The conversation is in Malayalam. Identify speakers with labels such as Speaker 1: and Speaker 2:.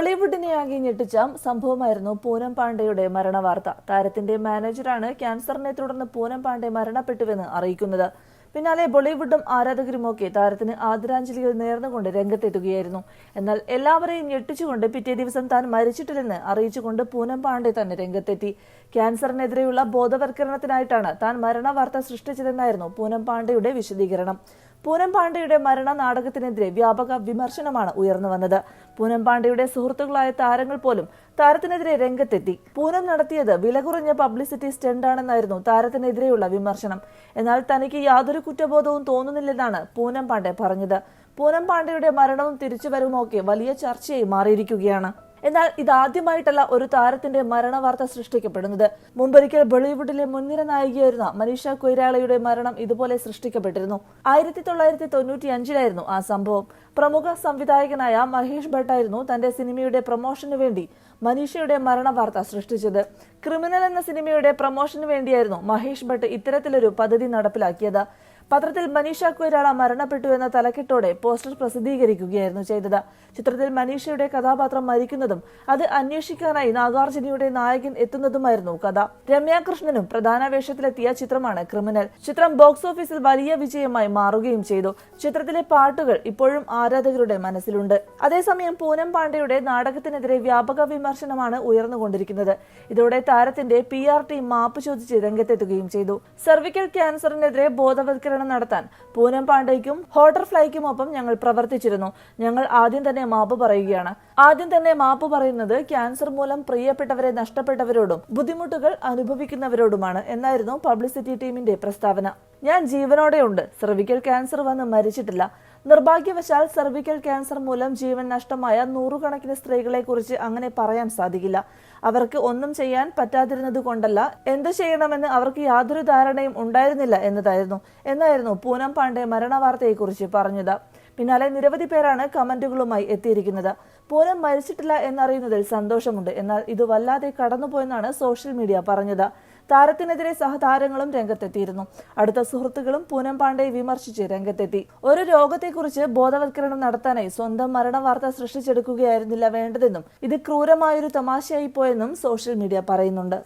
Speaker 1: ബോളിവുഡിനെ ആകെ ഞെട്ടിച്ച സംഭവമായിരുന്നു പൂനം പാണ്ഡെയുടെ മരണവാർത്ത. താരത്തിന്റെ മാനേജറാണ് ക്യാൻസറിനെ തുടർന്ന് പൂനം പാണ്ഡെ മരണപ്പെട്ടുവെന്ന് അറിയിക്കുന്നത്. പിന്നാലെ ബോളിവുഡും ആരാധകരുമൊക്കെ താരത്തിന് ആദരാഞ്ജലികൾ നേർന്നുകൊണ്ട് രംഗത്തെത്തുകയായിരുന്നു. എന്നാൽ എല്ലാവരെയും ഞെട്ടിച്ചുകൊണ്ട് പിറ്റേ ദിവസം താൻ മരിച്ചിട്ടില്ലെന്ന് അറിയിച്ചുകൊണ്ട് പൂനം പാണ്ഡെ തന്നെ രംഗത്തെത്തി. ക്യാൻസറിനെതിരെയുള്ള ബോധവൽക്കരണത്തിനായിട്ടാണ് താൻ മരണവാർത്ത സൃഷ്ടിച്ചതെന്നായിരുന്നു പൂനം പാണ്ഡെയുടെ വിശദീകരണം. പൂനം പാണ്ഡെയുടെ മരണ നാടകത്തിനെതിരെ വ്യാപക വിമർശനമാണ് ഉയർന്നു വന്നത്. പൂനം പാണ്ഡെയുടെ സുഹൃത്തുക്കളായ താരങ്ങൾ പോലും താരത്തിനെതിരെ രംഗത്തെത്തി. പൂനം നടത്തിയത് വില കുറഞ്ഞ പബ്ലിസിറ്റി സ്റ്റണ്ടാണെന്നായിരുന്നു താരത്തിനെതിരെയുള്ള വിമർശനം. എന്നാൽ തനിക്ക് യാതൊരു കുറ്റബോധവും തോന്നുന്നില്ലെന്നാണ് പൂനം പാണ്ഡെ പറഞ്ഞത്. പൂനം പാണ്ഡെയുടെ മരണവും തിരിച്ചുവരവുമൊക്കെ വലിയ ചർച്ചയായി മാറിയിരിക്കുകയാണ്. എന്നാൽ ഇതാദ്യമായിട്ടല്ല ഒരു താരത്തിന്റെ മരണവാർത്ത സൃഷ്ടിക്കപ്പെടുന്നത്. മുമ്പൊരിക്കൽ ബോളിവുഡിലെ മുൻനിര നായികയായിരുന്ന മനീഷ കൊയ്രാളയുടെ മരണം ഇതുപോലെ സൃഷ്ടിക്കപ്പെട്ടിരുന്നു. ആയിരത്തി തൊള്ളായിരത്തി തൊണ്ണൂറ്റി അഞ്ചിലായിരുന്നു ആ സംഭവം. പ്രമുഖ സംവിധായകനായ മഹേഷ് ഭട്ടായിരുന്നു തന്റെ സിനിമയുടെ പ്രൊമോഷന് വേണ്ടി മനീഷയുടെ മരണവാർത്ത സൃഷ്ടിച്ചത്. ക്രിമിനൽ എന്ന സിനിമയുടെ പ്രൊമോഷന് വേണ്ടിയായിരുന്നു മഹേഷ് ഭട്ട് ഇത്തരത്തിലൊരു പദ്ധതി നടപ്പിലാക്കിയത്. പത്രത്തിൽ മനീഷ കൊയ്രാള മരണപ്പെട്ടു എന്ന തലക്കെട്ടോടെ പോസ്റ്റർ പ്രസിദ്ധീകരിക്കുകയായിരുന്നു ചെയ്തത്. ചിത്രത്തിൽ മനീഷയുടെ കഥാപാത്രം മരിക്കുന്നതും അത് അന്വേഷിക്കാനായി നാഗാർജുനയുടെ നായകൻ എത്തുന്നതുമായിരുന്നു കഥ. രമ്യാകൃഷ്ണനും പ്രധാന വേഷത്തിലെത്തിയ ചിത്രമാണ് ക്രിമിനൽ. ചിത്രം ബോക്സ് ഓഫീസിൽ വലിയ വിജയമായി മാറുകയും ചെയ്തു. ചിത്രത്തിലെ പാട്ടുകൾ ഇപ്പോഴും ആരാധകരുടെ മനസ്സിലുണ്ട്. അതേസമയം പൂനം പാണ്ഡെയുടെ നാടകത്തിനെതിരെ വ്യാപക വിമർശനമാണ് ഉയർന്നുകൊണ്ടിരിക്കുന്നത്. ഇതോടെ താരത്തിന്റെ പി ആർ ടീം മാപ്പ് ചോദിച്ച് രംഗത്തെത്തുകയും ചെയ്തു. സർവിക്കൽ ക്യാൻസറിനെതിരെ ബോധവൽക്കരണം നടത്താൻ പൂനം പാണ്ഡെയ്ക്കും ഹോട്ടർഫ്ലൈക്കുമൊപ്പം ഞങ്ങൾ പ്രവർത്തിച്ചിരുന്നു. ഞങ്ങൾ ആദ്യം തന്നെ മാപ്പ് പറയുകയാണ്. ആദ്യം തന്നെ മാപ്പ് പറയുന്നത് ക്യാൻസർ മൂലം പ്രിയപ്പെട്ടവരെ നഷ്ടപ്പെട്ടവരോടും ബുദ്ധിമുട്ടുകൾ അനുഭവിക്കുന്നവരോടുമാണ് എന്നായിരുന്നു പബ്ലിസിറ്റി ടീമിന്റെ പ്രസ്താവന. ഞാൻ ജീവനോടെയുണ്ട്. സെർവിക്കൽ ക്യാൻസർ വന്ന് മരിച്ചിട്ടില്ല. നിർഭാഗ്യവശാൽ സെർവിക്കൽ ക്യാൻസർ മൂലം ജീവൻ നഷ്ടമായ നൂറുകണക്കിന് സ്ത്രീകളെ കുറിച്ച് അങ്ങനെ പറയാൻ സാധിക്കില്ല. അവർക്ക് ഒന്നും ചെയ്യാൻ പറ്റാതിരുന്നത് കൊണ്ടല്ല എന്ത് ചെയ്യണമെന്ന് അവർക്ക് യാതൊരു ധാരണയും ഉണ്ടായിരുന്നില്ല എന്നതായിരുന്നു. എന്നായിരുന്നു പൂനം പാണ്ഡെ മരണവാർത്തയെക്കുറിച്ച് പറഞ്ഞത്. പിന്നാലെ നിരവധി പേരാണ് കമന്റുകളുമായി എത്തിയിരിക്കുന്നത്. പൂനം മരിച്ചിട്ടില്ല എന്നറിയുന്നതിൽ സന്തോഷമുണ്ട്. എന്നാൽ ഇത് വല്ലാതെ കടന്നുപോയെന്നാണ് സോഷ്യൽ മീഡിയ പറഞ്ഞത്. താരത്തിനെതിരെ സഹതാരങ്ങളും രംഗത്തെത്തിയിരുന്നു. അടുത്ത സുഹൃത്തുക്കളും പൂനം പാണ്ഡെ വിമർശിച്ച് രംഗത്തെത്തി. ഒരു രോഗത്തെക്കുറിച്ച് ബോധവൽക്കരണം നടത്താനായി സ്വന്തം മരണവാർത്ത സൃഷ്ടിച്ചെടുക്കുകയായിരുന്നില്ല വേണ്ടതെന്നും ഇത് ക്രൂരമായൊരു തമാശയായി പോയെന്നും സോഷ്യൽ മീഡിയ പറയുന്നുണ്ട്.